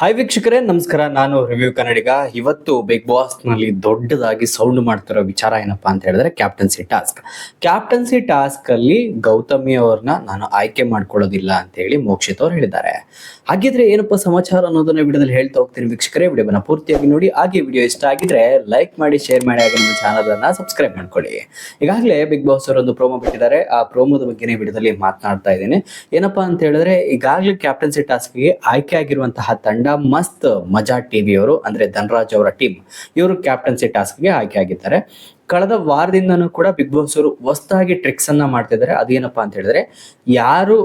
Hi ವೀಕ್ಷಕರೇ, ನಮಸ್ಕಾರ. ನಾನು ರಿವ್ಯೂ ಕನ್ನಡಿಗ ಇವತ್ತು ಬಿಗ್ ಬಾಸ್ನಲ್ಲಿ ದೊಡ್ಡದಾಗಿ ಸೌಂಡ್ ಮಾಡ್ತಿರೋ ವಿಚಾರ ಏನಪ್ಪಾ ಅಂತ ಹೇಳಿದ್ರೆ ಕ್ಯಾಪ್ಟನ್ಸಿ ಟಾಸ್ಕ್ ಕ್ಯಾಪ್ಟನ್ಸಿ ಟಾಸ್ಕ್ ಅಲ್ಲಿ ಗೌತಮಿ ಅವ್ರನ್ನ ನಾನು ಆಯ್ಕೆ ಮಾಡ್ಕೊಳ್ಳೋದಿಲ್ಲ ಅಂತ ಹೇಳಿ ಮೋಕ್ಷಿತ್ ಅವ್ರು ಹೇಳಿದ್ದಾರೆ. ಹಾಗಿದ್ರೆ ಏನಪ್ಪ ಸಮಾಚಾರ ಅನ್ನೋದನ್ನ ವಿಡಿಯೋದಲ್ಲಿ ಹೇಳ್ತಾ ಹೋಗ್ತೀನಿ ವೀಕ್ಷಕರೇ. ವಿಡಿಯೋನ ಪೂರ್ತಿಯಾಗಿ ನೋಡಿ. ಹಾಗೆ ವಿಡಿಯೋ ಇಷ್ಟ ಆಗಿದ್ರೆ ಲೈಕ್ ಮಾಡಿ ಶೇರ್ ಮಾಡಿ, ಹಾಗೆ ನಮ್ಮ ಚಾನಲ್ ಅನ್ನ ಸಬ್ಸ್ಕ್ರೈಬ್ ಮಾಡ್ಕೊಳ್ಳಿ. ಈಗಾಗಲೇ ಬಿಗ್ ಬಾಸ್ ಅವರು ಒಂದು ಪ್ರೋಮೋ ಬಿಟ್ಟಿದ್ದಾರೆ. ಆ ಪ್ರೋಮೋದ ಬಗ್ಗೆ ವಿಡಿಯೋದಲ್ಲಿ ಮಾತನಾಡ್ತಾ ಇದ್ದೀನಿ. ಏನಪ್ಪಾ ಅಂತ ಹೇಳಿದ್ರೆ ಈಗಾಗಲೇ ಕ್ಯಾಪ್ಟನ್ಸಿ ಟಾಸ್ಕ್ಗೆ ಆಯ್ಕೆ ಆಗಿರುವಂತಹ ತಂಡ ಮಸ್ತ್ ಮಜಾ ಟಿವಿ ಅವರು ಅಂದ್ರೆ ಧನರಾಜ್ ಅವರ ಟೀಮ್ ಇವರು ಕ್ಯಾಪ್ಟನ್ಸಿ ಟಾಸ್ಕ್ಗೆ ಆಯ್ಕೆ ಆಗಿದ್ದಾರೆ. ಕಳೆದ ವಾರದಿಂದನೂ ಕೂಡ ಬಿಗ್ ಬಾಸ್ ಅವರು ಹೊಸದಾಗಿ ಟ್ರಿಕ್ಸ್ ಅನ್ನ ಮಾಡ್ತಿದ್ದಾರೆ ಅದೇನಪ್ಪಾ ಅಂತ ಹೇಳಿದ್ರೆ, ಯಾರು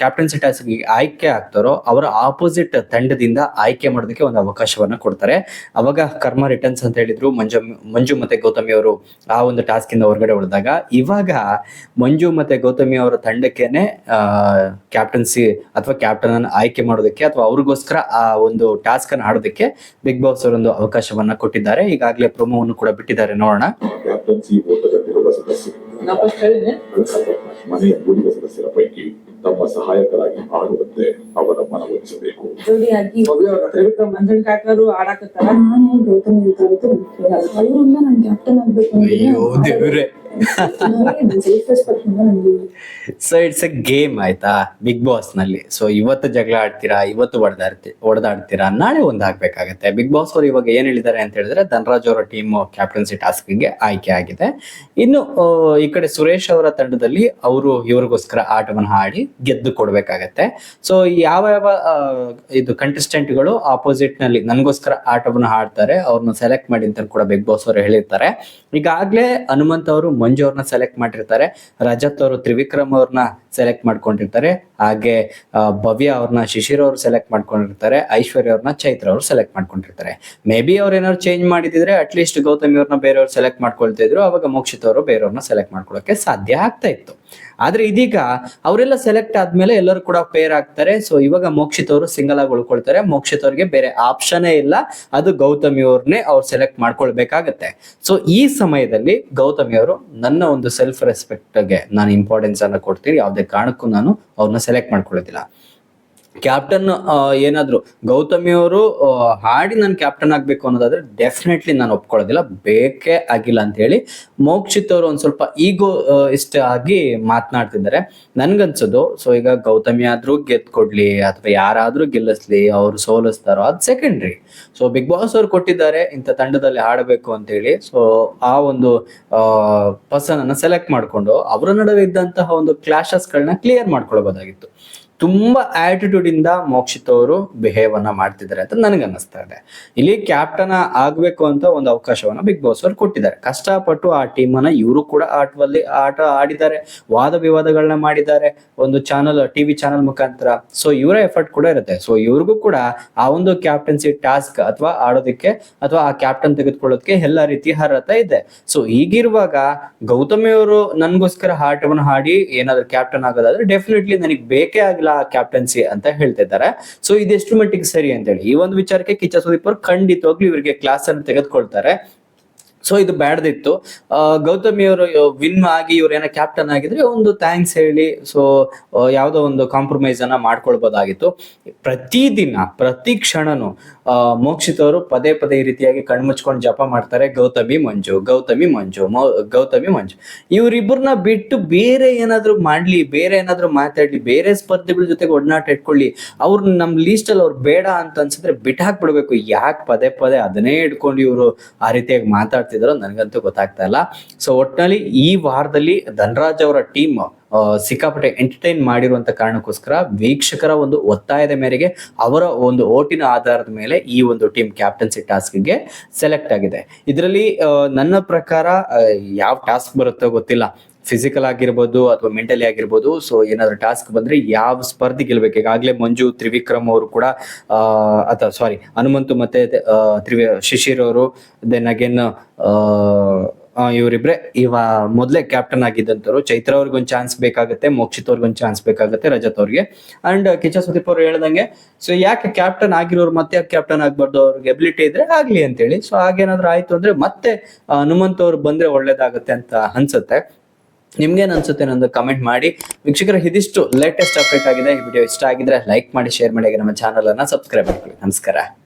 ಕ್ಯಾಪ್ಟನ್ಸಿ ಟಾಸ್ಕ್ಗೆ ಆಯ್ಕೆ ಆಗ್ತಾರೋ ಅವರ ಆಪೋಸಿಟ್ ತಂಡದಿಂದ ಆಯ್ಕೆ ಮಾಡೋದಕ್ಕೆ ಒಂದು ಅವಕಾಶವನ್ನ ಕೊಡ್ತಾರೆ. ಅವಾಗ ಕರ್ಮ ರಿಟರ್ನ್ಸ್ ಅಂತ ಹೇಳಿದ್ರು. ಮಂಜು ಮಂಜು ಮತ್ತೆ ಗೌತಮಿ ಅವರು ಆ ಒಂದು ಟಾಸ್ಕ್ ಇಂದ ಹೊರಗಡೆ ಉಳಿದಾಗ, ಇವಾಗ ಮಂಜು ಮತ್ತೆ ಗೌತಮಿ ಅವರ ತಂಡಕ್ಕೇನೆ ಕ್ಯಾಪ್ಟನ್ಸಿ ಅಥವಾ ಕ್ಯಾಪ್ಟನ್ ಅನ್ನು ಆಯ್ಕೆ ಮಾಡೋದಕ್ಕೆ ಅಥವಾ ಅವ್ರಿಗೋಸ್ಕರ ಆ ಒಂದು ಟಾಸ್ಕ್ ಅನ್ನು ಆಡೋದಕ್ಕೆ ಬಿಗ್ ಬಾಸ್ ಅವರೊಂದು ಅವಕಾಶವನ್ನ ಕೊಟ್ಟಿದ್ದಾರೆ. ಈಗಾಗಲೇ ಪ್ರೊಮೋವನ್ನು ಕೂಡ ಬಿಟ್ಟಿದ್ದಾರೆ. ನೋಡೋಣ. ಕ್ಯಾಪ್ಟನ್ಸಿ ಓಟಗಟ್ಟಿರುವ ಸದಸ್ಯರು. ಮನೆಯ ಉಳಿದ ಸದಸ್ಯರ ಪೈಕಿ ತಮ್ಮ ಸಹಾಯಕರಾಗಿ ಆಡುವಂತೆ ಅವರ ಮನವೊಲಿಸಬೇಕು. ನಾನು ಗೌತಮಿ ಇರೋದು ಮುಖ್ಯ ಅವರಿಂದ ನಾನು ಕ್ಯಾಪ್ಟನ್ ಆಗ್ಬೇಕು ಸೊ ಇಟ್ಸ್ ಎ ಗೇಮ್ ಆಯ್ತಾ? ಬಿಗ್ ಬಾಸ್ನಲ್ಲಿ. ಸೊ ಇವತ್ತು ಜಗಳ ಆಡ್ತೀರಾ? ಇವತ್ತು ಹೊಡೆದಾಡ್ತಿ ಹೊಡೆದಾಡ್ತೀರಾ? ನಾಳೆ ಒಂದು ಆಗ್ಬೇಕಾಗತ್ತೆ. ಬಿಗ್ ಬಾಸ್ ಅವರು ಇವಾಗ ಏನ್ ಹೇಳಿದ್ದಾರೆ ಅಂತ ಹೇಳಿದ್ರೆ, ಧನರಾಜ್ ಅವರ ಟೀಮ್ ಕ್ಯಾಪ್ಟನ್ಸಿ ಟಾಸ್ಕ್ಗೆ ಆಯ್ಕೆ ಆಗಿದೆ. ಇನ್ನು ಈ ಕಡೆ ಸುರೇಶ್ ಅವರ ತಂಡದಲ್ಲಿ ಅವರು ಇವ್ರಿಗೋಸ್ಕರ ಆಟವನ್ನು ಆಡಿ ಗೆದ್ದು ಕೊಡ್ಬೇಕಾಗತ್ತೆ. ಸೊ ಯಾವ ಯಾವ ಇದು ಕಂಟೆಸ್ಟೆಂಟ್ಗಳು ಆಪೋಸಿಟ್ನಲ್ಲಿ ನನಗೋಸ್ಕರ ಆಟವನ್ನು ಆಡ್ತಾರೆ, ಅವ್ರನ್ನ ಸೆಲೆಕ್ಟ್ ಮಾಡಿ ಅಂತ ಕೂಡ ಬಿಗ್ ಬಾಸ್ ಅವರು ಹೇಳಿರ್ತಾರೆ. ಈಗಾಗಲೇ ಹನುಮಂತ್ ಅವರು ಮಂಜು ಅವ್ರನ್ನ ಸೆಲೆಕ್ಟ್ ಮಾಡಿರ್ತಾರೆ. ರಜತ್ ಅವರು ತ್ರಿವಿಕ್ರಮ್ ಅವ್ರನ್ನ ಸೆಲೆಕ್ಟ್ ಮಾಡ್ಕೊಂಡಿರ್ತಾರೆ. ಹಾಗೆ ಭವ್ಯ ಅವ್ರನ್ನ ಶಿಶಿರ್ ಅವರು ಸೆಲೆಕ್ಟ್ ಮಾಡ್ಕೊಂಡಿರ್ತಾರೆ. ಐಶ್ವರ್ಯ ಅವ್ರನ್ನ ಚೈತ್ರ ಅವರು ಸೆಲೆಕ್ಟ್ ಮಾಡ್ಕೊಂಡಿರ್ತಾರೆ. ಮೇ ಬಿ ಅವ್ರು ಏನಾದ್ರು ಚೇಂಜ್ ಮಾಡಿದ್ರೆ ಅಟ್ಲೀಸ್ಟ್ ಗೌತಮಿ ಅವ್ರನ್ನ ಬೇರೆಯವ್ರು ಸೆಲೆಕ್ಟ್ ಮಾಡ್ಕೊಳ್ತಾ ಇದ್ರು. ಅವಾಗ ಮೋಕ್ಷಿತ್ ಅವರು ಬೇರೆಯವ್ರನ್ನ ಸೆಲೆಕ್ಟ್ ಮಾಡ್ಕೊಳ್ಳೋಕೆ ಸಾಧ್ಯ ಆಗ್ತಾ ಇತ್ತು. ಆದ್ರೆ ಇದೀಗ ಅವರೆಲ್ಲ ಸೆಲೆಕ್ಟ್ ಆದ್ಮೇಲೆ ಎಲ್ಲರೂ ಕೂಡ ಪೇರ್ ಆಗ್ತಾರೆ. ಸೊ ಇವಾಗ ಮೋಕ್ಷಿತ್ ಅವರು ಸಿಂಗಲ್ ಆಗಿ ಉಳ್ಕೊಳ್ತಾರೆ. ಮೋಕ್ಷಿತ್ ಅವ್ರಿಗೆ ಬೇರೆ ಆಪ್ಷನ್ನೇ ಇಲ್ಲ. ಅದು ಗೌತಮಿ ಅವ್ರನ್ನೇ ಅವ್ರು ಸೆಲೆಕ್ಟ್ ಮಾಡ್ಕೊಳ್ಬೇಕಾಗತ್ತೆ. ಸೊ ಈ ಸಮಯದಲ್ಲಿ ಗೌತಮಿ ಅವರು ನನ್ನ ಒಂದು ಸೆಲ್ಫ್ ರೆಸ್ಪೆಕ್ಟ್ಗೆ ನಾನು ಇಂಪಾರ್ಟೆನ್ಸ್ ಅನ್ನ ಕೊಡ್ತೀನಿ. ಯಾವುದೇ ಕಾರಣಕ್ಕೂ ನಾನು ಅವ್ರನ್ನ ಸೆಲೆಕ್ಟ್ ಮಾಡ್ಕೊಳ್ಳೋದಿಲ್ಲ. ಕ್ಯಾಪ್ಟನ್ ಏನಾದ್ರು ಗೌತಮಿ ಅವರು ಹಾಡಿ ನಾನು ಕ್ಯಾಪ್ಟನ್ ಆಗ್ಬೇಕು ಅನ್ನೋದಾದ್ರೆ ಡೆಫಿನೆಟ್ಲಿ ನಾನು ಒಪ್ಕೊಳ್ಳೋದಿಲ್ಲ. ಬೇಕೇ ಆಗಿಲ್ಲ ಅಂತ ಹೇಳಿ ಮೋಕ್ಷಿತ್ ಅವರು ಒಂದ್ ಸ್ವಲ್ಪ ಈಗೋ ಇಷ್ಟ ಆಗಿ ಮಾತನಾಡ್ತಿದ್ದಾರೆ. ನನ್ಗನ್ಸೋದು ಸೊ ಈಗ ಗೌತಮಿ ಆದ್ರೂ ಗೆದ್ ಕೊಡ್ಲಿ ಅಥವಾ ಯಾರಾದ್ರೂ ಗೆಲ್ಲಿಸ್ಲಿ, ಅವ್ರು ಸೋಲಿಸ್ತಾರೋ ಅದು ಸೆಕೆಂಡ್ರಿ ಸೊ ಬಿಗ್ ಬಾಸ್ ಅವ್ರು ಕೊಟ್ಟಿದ್ದಾರೆ, ಇಂಥ ತಂಡದಲ್ಲಿ ಹಾಡಬೇಕು ಅಂತ ಹೇಳಿ. ಸೊ ಆ ಒಂದು ಪರ್ಸನ್ ಅನ್ನ ಸೆಲೆಕ್ಟ್ ಮಾಡ್ಕೊಂಡು ಅವರ ನಡುವೆ ಇದ್ದಂತಹ ಒಂದು ಕ್ಲಾಶಸ್ಗಳನ್ನ ಕ್ಲಿಯರ್ ಮಾಡ್ಕೊಳ್ಬೋದಾಗಿತ್ತು. ತುಂಬಾ ಆಟಿಟ್ಯೂಡ್ ಇಂದ ಮೋಕ್ಷಿತ್ ಅವರು ಬಿಹೇವ್ ಅನ್ನ ಮಾಡ್ತಿದ್ದಾರೆ ಅಂತ ನನಗೆ ಅನ್ನಿಸ್ತಾ ಇದೆ. ಇಲ್ಲಿ ಕ್ಯಾಪ್ಟನ್ ಆಗ್ಬೇಕು ಅಂತ ಒಂದು ಅವಕಾಶವನ್ನ ಬಿಗ್ ಬಾಸ್ ಅವರು ಕೊಟ್ಟಿದ್ದಾರೆ. ಕಷ್ಟಪಟ್ಟು ಆ ಟೀಮ್ ಅನ್ನ ಇವರು ಕೂಡ ಆಟದಲ್ಲಿ ಆಟ ಆಡಿದ್ದಾರೆ. ವಾದ ವಿವಾದಗಳನ್ನ ಮಾಡಿದ್ದಾರೆ. ಒಂದು ಚಾನಲ್ ಟಿವಿ ಚಾನಲ್ ಮುಖಾಂತರ. ಸೊ ಇವರ ಎಫರ್ಟ್ ಕೂಡ ಇರುತ್ತೆ. ಸೊ ಇವ್ರಿಗೂ ಕೂಡ ಆ ಒಂದು ಕ್ಯಾಪ್ಟನ್ಸಿ ಟಾಸ್ಕ್ ಅಥವಾ ಆಡೋದಕ್ಕೆ ಅಥವಾ ಆ ಕ್ಯಾಪ್ಟನ್ ತೆಗೆದುಕೊಳ್ಳೋದಕ್ಕೆ ಎಲ್ಲ ರೀತಿ ಅರ್ಹತೆ ಇದೆ. ಸೊ ಹೀಗಿರುವಾಗ ಗೌತಮಿ ಅವರು ನನ್ಗೋಸ್ಕರ ಆಟವನ್ನು ಹಾಡಿ ಏನಾದ್ರು ಕ್ಯಾಪ್ಟನ್ ಆಗೋದಾದ್ರೆ ಡೆಫಿನೆಟ್ಲಿ ನನಗೆ ಬೇಕೇ ಆಗಿಲ್ಲ ಆ ಕ್ಯಾಪ್ಟನ್ಸಿ ಅಂತ ಹೇಳ್ತಿದ್ದಾರೆ. ಸೊ ಇದೆಷ್ಟು ಮಟ್ಟಿಗೆ ಸರಿ ಅಂತ ಹೇಳಿ ಈ ಒಂದು ವಿಚಾರಕ್ಕೆ ಕಿಚ್ಚ ಸುದೀಪ್ ಅವರು ಖಂಡಿತವಾಗ್ಲೂ ಇವರಿಗೆ ಕ್ಲಾಸ್ ಅನ್ನು ತೆಗೆದುಕೊಳ್ತಾರೆ. ಸೊ ಇದು ಬ್ಯಾಡ್ದಿತ್ತು. ಗೌತಮಿ ಅವರು ವಿನ್ ಆಗಿ ಇವ್ರು ಏನೋ ಕ್ಯಾಪ್ಟನ್ ಆಗಿದ್ರೆ ಒಂದು ಥ್ಯಾಂಕ್ಸ್ ಹೇಳಿ ಸೊ ಯಾವುದೋ ಒಂದು ಕಾಂಪ್ರಮೈಸ್ ಅನ್ನ ಮಾಡ್ಕೊಳ್ಬೋದಾಗಿತ್ತು. ಪ್ರತಿದಿನ ಪ್ರತಿ ಕ್ಷಣನು ಮೋಕ್ಷಿತ್ ಅವರು ಪದೇ ಪದೇ ಈ ರೀತಿಯಾಗಿ ಕಣ್ಮುಚ್ಕೊಂಡು ಜಪ ಮಾಡ್ತಾರೆ, ಗೌತಮಿ ಮಂಜು ಗೌತಮಿ ಮಂಜು ಗೌತಮಿ ಮಂಜು. ಇವರಿಬ್ಬರನ್ನ ಬಿಟ್ಟು ಬೇರೆ ಏನಾದರೂ ಮಾಡ್ಲಿ, ಬೇರೆ ಏನಾದ್ರು ಮಾತಾಡ್ಲಿ, ಬೇರೆ ಸ್ಪರ್ಧೆಗಳ ಜೊತೆಗೆ ಒಡನಾಟ ಇಟ್ಕೊಳ್ಳಿ, ಅವ್ರು ನಮ್ ಲೀಸ್ಟಲ್ಲಿ ಅವ್ರು ಬೇಡ ಅಂತ ಅನ್ಸಿದ್ರೆ ಬಿಟ್ಟು ಹಾಕ್ಬಿಡ್ಬೇಕು ಯಾಕೆ ಪದೇ ಪದೇ ಅದನ್ನೇ ಇಟ್ಕೊಂಡು ಇವರು ಆ ರೀತಿಯಾಗಿ ಮಾತಾಡ್ತಿದಾರೋ ನನಗಂತೂ ಗೊತ್ತಾಗ್ತಾ ಇಲ್ಲ. ಸೊ ಒಟ್ಟಿನಲ್ಲಿ ಈ ವಾರದಲ್ಲಿ ಧನರಾಜ್ ಅವರ ಟೀಮ್ ಸಿಕ್ಕಾಪಟ್ಟೆ ಎಂಟರ್ಟೈನ್ ಮಾಡಿರುವಂತ ಕಾರಣಕ್ಕೋಸ್ಕರ ವೀಕ್ಷಕರ ಒಂದು ಒತ್ತಾಯದ ಮೇರೆಗೆ ಅವರ ಒಂದು ಓಟಿನ ಆಧಾರದ ಮೇಲೆ ಈ ಒಂದು ಟೀಮ್ ಕ್ಯಾಪ್ಟನ್ಸಿ ಟಾಸ್ಕ್ಗೆ ಸೆಲೆಕ್ಟ್ ಆಗಿದೆ. ಇದರಲ್ಲಿ ನನ್ನ ಪ್ರಕಾರ ಯಾವ ಟಾಸ್ಕ್ ಬರುತ್ತೋ ಗೊತ್ತಿಲ್ಲ. ಫಿಸಿಕಲ್ ಆಗಿರ್ಬೋದು ಅಥವಾ ಮೆಂಟಲಿ ಆಗಿರ್ಬೋದು ಸೊ ಏನಾದ್ರು ಟಾಸ್ಕ್ ಬಂದ್ರೆ ಯಾವ ಸ್ಪರ್ಧಿ ಗೆಲ್ಬೇಕು? ಈಗಾಗಲೇ ಮಂಜು, ತ್ರಿವಿಕ್ರಮ್ ಅವರು ಕೂಡ ಅಥವಾ ಸಾರಿ ಹನುಮಂತು ಮತ್ತೆ ತ್ರಿವಿ, ಶಿಶಿರ್ ಅವರು ದೆನ್ ಅಗೇನ್ ಇವರಿಬ್ರೆ ಇವ ಮೊದಲೇ ಕ್ಯಾಪ್ಟನ್ ಆಗಿದ್ದಂತವ್ರು. ಚೈತ್ರ ಅವ್ರಿಗೊಂದ್ ಚಾನ್ಸ್ ಬೇಕಾಗುತ್ತೆ, ಮೋಕ್ಷಿತ್ ಅವ್ರಿಗೊಂದ್ ಚಾನ್ಸ್ ಬೇಕಾಗುತ್ತೆ, ರಜತ್ ಅವ್ರಿಗೆ. ಅಂಡ್ ಕಿಚ ಸುದೀಪ್ ಅವ್ರು ಹೇಳ್ದಂಗೆ ಸೊ ಯಾಕೆ ಕ್ಯಾಪ್ಟನ್ ಆಗಿರೋರು ಮತ್ತೆ ಕ್ಯಾಪ್ಟನ್ ಆಗ್ಬಾರ್ದು? ಅವ್ರಿಗೆ ಎಬಿಲಿಟಿ ಇದ್ರೆ ಆಗ್ಲಿ ಅಂತೇಳಿ. ಸೊ ಹಾಗೇನಾದ್ರು ಆಯ್ತು ಅಂದ್ರೆ ಮತ್ತೆ ಹನುಮಂತ್ ಅವ್ರು ಬಂದ್ರೆ ಒಳ್ಳೇದಾಗುತ್ತೆ ಅಂತ ಅನ್ಸುತ್ತೆ. ನಿಮ್ಗೇನ್ ಅನ್ಸುತ್ತೆ ಅನ್ನೋದು ಕಮೆಂಟ್ ಮಾಡಿ. ವೀಕ್ಷಕರ, ಇದಿಷ್ಟು ಲೇಟೆಸ್ಟ್ ಅಪ್ಡೇಟ್ ಆಗಿದೆ. ಈ ವಿಡಿಯೋ ಇಷ್ಟ ಆಗಿದ್ರೆ ಲೈಕ್ ಮಾಡಿ ಶೇರ್ ಮಾಡಿ. ನಮ್ಮ ಚಾನಲ್ ಅನ್ನ ಸಬ್ಸ್ಕ್ರೈಬ್ ಮಾಡ್ಕೊಳ್ಳಿ. ನಮಸ್ಕಾರ.